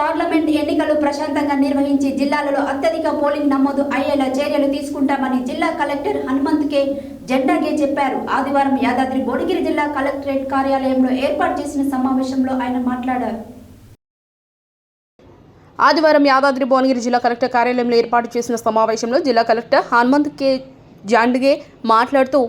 Parliament ఎన్నికలు ప్రశాంతంగా నిర్వహించి జిల్లాలలో అత్యధిక పోలింగ్ నమోదు అయ్యేలా చర్యలు తీసుకుంటామని జిల్లా కలెక్టర్ హనుమంత్ కే జెండాగే చెప్పారు. ఆదివారం యాదాద్రి భువనగిరి జిల్లా కలెక్టరేట్ కార్యాలయంలో ఏర్పాటు చేసిన సమావేశంలో ఆయన మాట్లాడారు. ఆదివారం యాదాద్రి భువనగిరి జిల్లా కలెక్టర్ కార్యాలయంలో ఏర్పాటు చేసిన సమావేశంలో జిల్లా కలెక్టర్ హనుమంత్ కే జాండ్గే మాట్లాడుతూ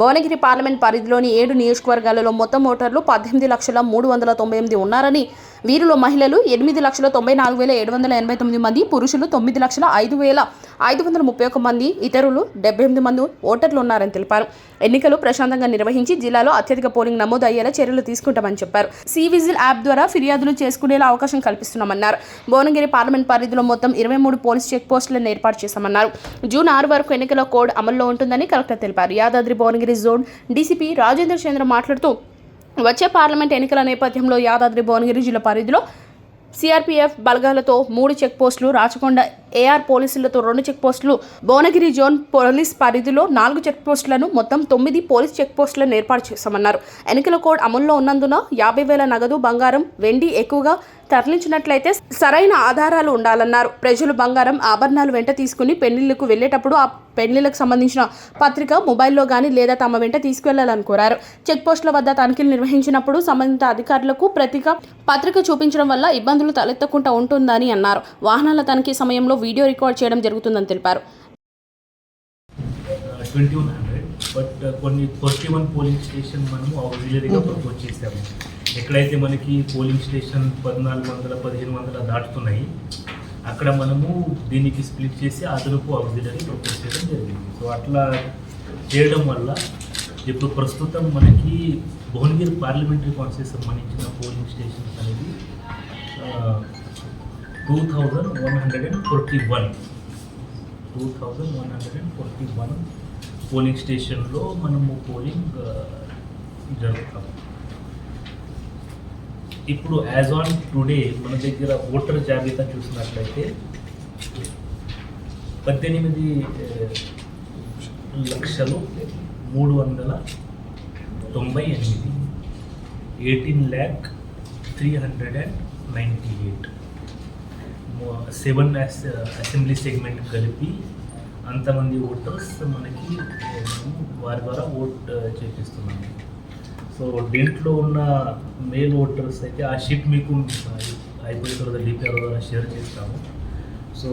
భువనగిరి పార్లమెంట్ పరిధిలోని ఏడు నియోజకవర్గాలలో మొత్తం ఓటర్లు పద్దెనిమిది లక్షల మూడు వందల తొంభై ఎనిమిది ఉన్నారని వీరిలో మహిళలు ఎనిమిది లక్షల తొంభై నాలుగు వేల ఏడు వందల ఎనభై తొమ్మిది మంది పురుషులు తొమ్మిది లక్షల ఐదు వేల ఐదు వందల ముప్పై ఒక్క మంది ఇతరులు డెబ్బై ఎనిమిది మంది ఓటర్లు ఉన్నారని తెలిపారు. ఎన్నికలు ప్రశాంతంగా నిర్వహించి జిల్లాలో అత్యధిక పోలింగ్ నమోదు అయ్యేలా చర్యలు తీసుకుంటామని చెప్పారు. సీ విజిల్ యాప్ ద్వారా ఫిర్యాదులు చేసుకునేలా అవకాశం కల్పిస్తున్నామన్నారు. భువనగిరి పార్లమెంట్ పరిధిలో మొత్తం ఇరవై మూడు పోలీస్ చెక్ పోస్టులను ఏర్పాటు చేశామన్నారు. జూన్ ఆరు వరకు ఎన్నికల కోడ్ అమల్లో ఉంటుందని కలెక్టర్ తెలిపారు. యాదాద్రి భువనగిరి జోన్ డీసీపీ రాజేంద్ర చంద్ర మాట్లాడుతూ వచ్చే పార్లమెంట్ ఎన్నికల నేపథ్యంలో యాదాద్రి భువనగిరి జిల్లా పరిధిలో సిఆర్పీఎఫ్ బలగాలతో మూడు చెక్ పోస్టులు రాచకొండ ఏఆర్ పోలీసులతో రెండు చెక్పోస్టులు భువనగిరి జోన్ పోలీస్ పరిధిలో నాలుగు చెక్పోస్టులను మొత్తం తొమ్మిది పోలీస్ చెక్పోస్టులను ఏర్పాటు చేశామన్నారు. ఎన్నికల కోడ్ అమల్లో ఉన్నందున యాభై వేల నగదు బంగారం వెండి ఎక్కువగా తరలించినట్లయితే సరైన ఆధారాలు ఉండాలన్నారు. ప్రజలు బంగారం ఆభరణాలు వెంట తీసుకుని పెళ్ళిళ్ళకు వెళ్ళేటప్పుడు ఆ పెళ్ళిళ్ళకు సంబంధించిన పత్రిక మొబైల్లో కానీ లేదా తమ వెంట తీసుకువెళ్ళాలని కోరారు. చెక్పోస్టుల వద్ద తనిఖీలు నిర్వహించినప్పుడు సంబంధిత అధికారులకు ప్రతిక పత్రిక చూపించడం వల్ల ఇబ్బందులు తలెత్తకుండా ఉంటుందని అన్నారు. వాహనాల తనిఖీ సమయంలో వీడియో రికార్డ్ చేయడం జరుగుతుందని తెలిపారు. ట్వంటీ వన్ హండ్రెడ్ బట్ కొన్ని వన్ పోలింగ్ స్టేషన్ మనము ఆక్సిలరీగా ప్రపోజ్ చేసాము. ఎక్కడైతే మనకి పోలింగ్ స్టేషన్ పద్నాలుగు వందల పదిహేను వందల దాటుతున్నాయి అక్కడ మనము దీనికి స్ప్లిట్ చేసి అదనపు ఆక్సిలరీ ప్రపోజ్ చేయడం జరిగింది. సో అట్లా చేయడం వల్ల ఇప్పుడు ప్రస్తుతం మనకి భువనగిరి పార్లమెంటరీ కాన్స్టిట్యూషన్ సంబంధించిన పోలింగ్ స్టేషన్స్ అనేది two thousand one hundred and forty one two thousand one hundred and forty one polling స్టేషన్లో మనము పోలింగ్ జరుపుతాము. ఇప్పుడు యాజ్ ఆన్ టుడే మన దగ్గర ఓటర్ జాబితా చూసినట్లయితే పద్దెనిమిది ఆ, లక్షలు మూడు వందల తొంభై ఎనిమిది eighteen lakh three hundred and ninety eight seven assembly segment కలిపి అంతమంది ఓటర్స్ మనకి వారి ద్వారా ఓట్ చేపిస్తున్నాము సో దీంట్లో ఉన్న మేల్ ఓటర్స్ అయితే ఆ షీట్ మీకు అయిపోయిన తర్వాత డిపిఆర్ ద్వారా షేర్ చేస్తాము. So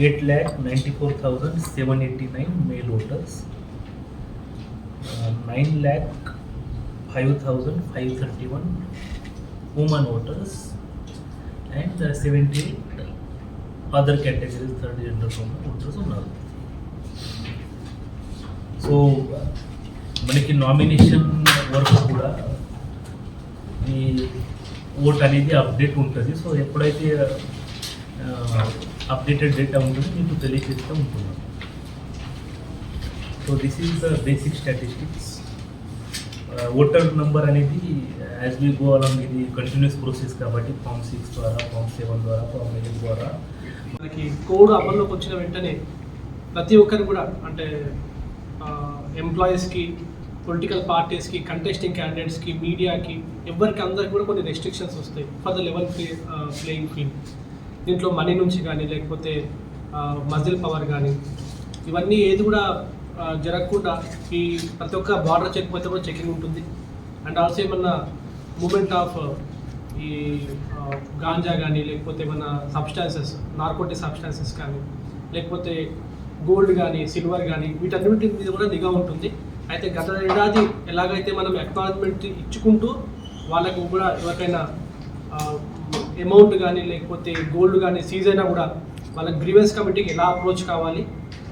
eight lakh ninety four thousand seven eighty nine male voters. Nine lakh five thousand five thirty one women voters. And seventy other categories third gender voters ఉన్నారు so మనకి nomination వరకు కూడా ఈ vote అనేది update ఉంటుంది. So ఎప్పుడైతే updated data ఉంటుందో మీకు తెలియజేస్తూ ఉంటున్నాం so this is the basic statistics voter number అనేది యాజ్ వీ గో అలాంగ్ ఇది కంటిన్యూస్ ప్రాసెస్ కాబట్టి ఫామ్ సిక్స్ ద్వారా ఫామ్ సెవెన్ ద్వారా ఫామ్ ఎయిట్ ద్వారా. మనకి కోడ్ అమల్లోకి వచ్చిన వెంటనే ప్రతి ఒక్కరు కూడా అంటే ఎంప్లాయీస్కి పొలిటికల్ పార్టీస్కి కంటెస్టింగ్ క్యాండిడేట్స్కి మీడియాకి ఎవరికి అందరికి కూడా కొన్ని రెస్ట్రిక్షన్స్ వస్తాయి for the level play playing field దీంట్లో మనీ నుంచి కానీ లేకపోతే మజిల్ పవర్ కానీ ఇవన్నీ ఏది కూడా జరగకుండా ఈ ప్రతి ఒక్క బార్డర్ చెక్ పోతే కూడా చెకింగ్ ఉంటుంది. అండ్ ఆల్సో ఏమన్నా మూమెంట్ ఆఫ్ ఈ గాంజా కానీ లేకపోతే ఏమన్నా సబ్స్టాన్సెస్ నార్కోటిక్ సబ్స్టాన్సెస్ కానీ లేకపోతే గోల్డ్ కానీ సిల్వర్ కానీ వీటన్నిటి మీద కూడా నిఘా ఉంటుంది. అయితే గత ఏడాది ఎలాగైతే మనం ఎక్నాలజ్మెంట్ ఇచ్చుకుంటూ వాళ్ళకు కూడా ఎవరికైనా అమౌంట్ కానీ లేకపోతే గోల్డ్ కానీ సీజ్ అయినా కూడా వాళ్ళ గ్రీవెన్స్ కమిటీకి ఎలా అప్రోచ్ కావాలి?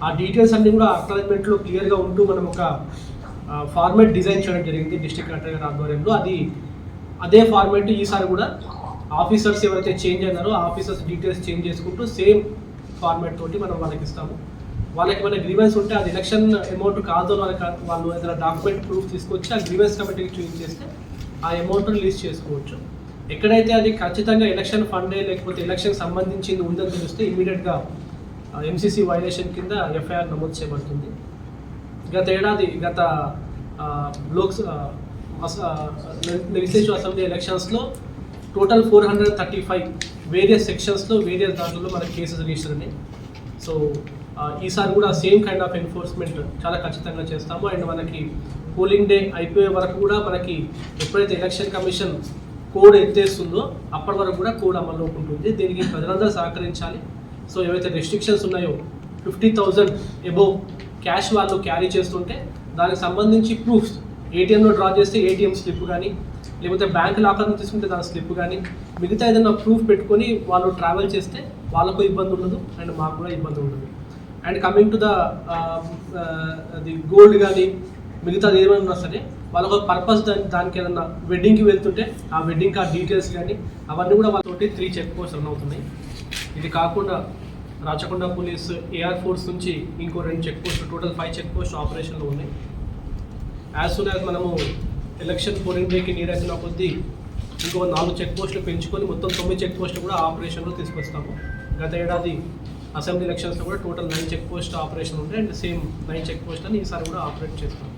ఆ డీటెయిల్స్ అన్నీ కూడా అక్నాలజ్మెంట్లో క్లియర్గా ఉంటూ మనం ఒక ఫార్మేట్ డిజైన్ చేయడం జరిగింది డిస్ట్రిక్ట్ కలెక్టర్ గారి ఆధ్వర్యంలో. అది అదే ఫార్మేట్ ఈసారి కూడా ఆఫీసర్స్ ఎవరైతే చేంజ్ అయినారో ఆఫీసర్స్ డీటెయిల్స్ చేంజ్ చేసుకుంటూ సేమ్ ఫార్మేట్ తోటి మనం వాళ్ళకి ఇస్తాము. వాళ్ళకి ఏమైనా గ్రీవెన్స్ ఉంటే అది ఎలక్షన్ అమౌంట్ కాదు వాళ్ళకి వాళ్ళు ఏదైనా డాక్యుమెంట్ ప్రూఫ్ తీసుకొచ్చి ఆ గ్రీవెన్స్ కమిటీకి చూపించేస్తే చేస్తే ఆ అమౌంట్ రిలీజ్ చేసుకోవచ్చు. ఎక్కడైతే అది ఖచ్చితంగా ఎలక్షన్ ఫండే లేకపోతే ఎలక్షన్ సంబంధించింది ఉందని తెలిస్తే ఇమీడియట్గా ఎంసీసీ వైలేషన్ కింద ఎఫ్ఐఆర్ నమోదు చేయబడుతుంది. గత ఏడాది గత లోక్స్ లెజిస్లేటివ్ అసెంబ్లీ ఎలక్షన్స్లో total four hundred thirty five various సెక్షన్స్లో various దాంట్లో మనకి కేసెస్ రిజిస్టర్ ఉన్నాయి సో ఈసారి కూడా సేమ్ కైండ్ ఆఫ్ ఎన్ఫోర్స్మెంట్ చాలా ఖచ్చితంగా చేస్తాము. అండ్ మనకి పోలింగ్ డే అయిపోయే వరకు కూడా మనకి ఎప్పుడైతే ఎలక్షన్ కమిషన్ కోడ్ ఎత్తేస్తుందో అప్పటి వరకు కూడా కోడ్ అమల్లోకి ఉంటుంది దీనికి ప్రజలందరూ సహకరించాలి. సో ఏవైతే రెస్ట్రిక్షన్స్ ఉన్నాయో ఫిఫ్టీ థౌజండ్ ఎబోవ్ క్యాష్ వాళ్ళు క్యారీ చేస్తుంటే దానికి సంబంధించి ప్రూఫ్స్ ఏటీఎంలో డ్రా చేస్తే ఏటీఎం స్లిప్ కానీ లేకపోతే బ్యాంక్ లాకర్ తీసుకుంటే దాని స్లిప్ కానీ మిగతా ఏదైనా ప్రూఫ్ పెట్టుకొని వాళ్ళు ట్రావెల్ చేస్తే వాళ్ళకు ఇబ్బంది ఉండదు అండ్ మాకు కూడా ఇబ్బంది ఉండదు. And coming to the the gold కానీ మిగతాది ఏమైనా ఉన్నా సరే వాళ్ళ ఒక పర్పస్ దాని దానికి ఏదన్నా వెడ్డింగ్కి వెళ్తుంటే ఆ వెడ్డింగ్ కార్డ్ డీటెయిల్స్ కానీ అవన్నీ కూడా వాళ్ళతోటి త్రీ చెక్ పోస్ట్ రన్ అవుతున్నాయి. ఇది కాకుండా రాచకొండ పోలీస్ ఏఆర్ ఫోర్స్ నుంచి ఇంకో రెండు check post total five check post ఆపరేషన్లో ఉన్నాయి. యాజ్ సూన్ యాజ్ మనము ఎలక్షన్ పోలింగ్ డేకి నీరైన కొద్దీ ఇంకో నాలుగు చెక్ పోస్టులు పెంచుకొని మొత్తం తొమ్మిది చెక్ పోస్టులు కూడా ఆపరేషన్లో తీసుకొస్తాము. గత ఏడాది అసెంబ్లీ ఎలక్షన్స్లో కూడా total nine check post operation ఉంటాయి అండ్ సేమ్ నైన్ చెక్ పోస్ట్లని ఈసారి కూడా ఆపరేట్ చేస్తాం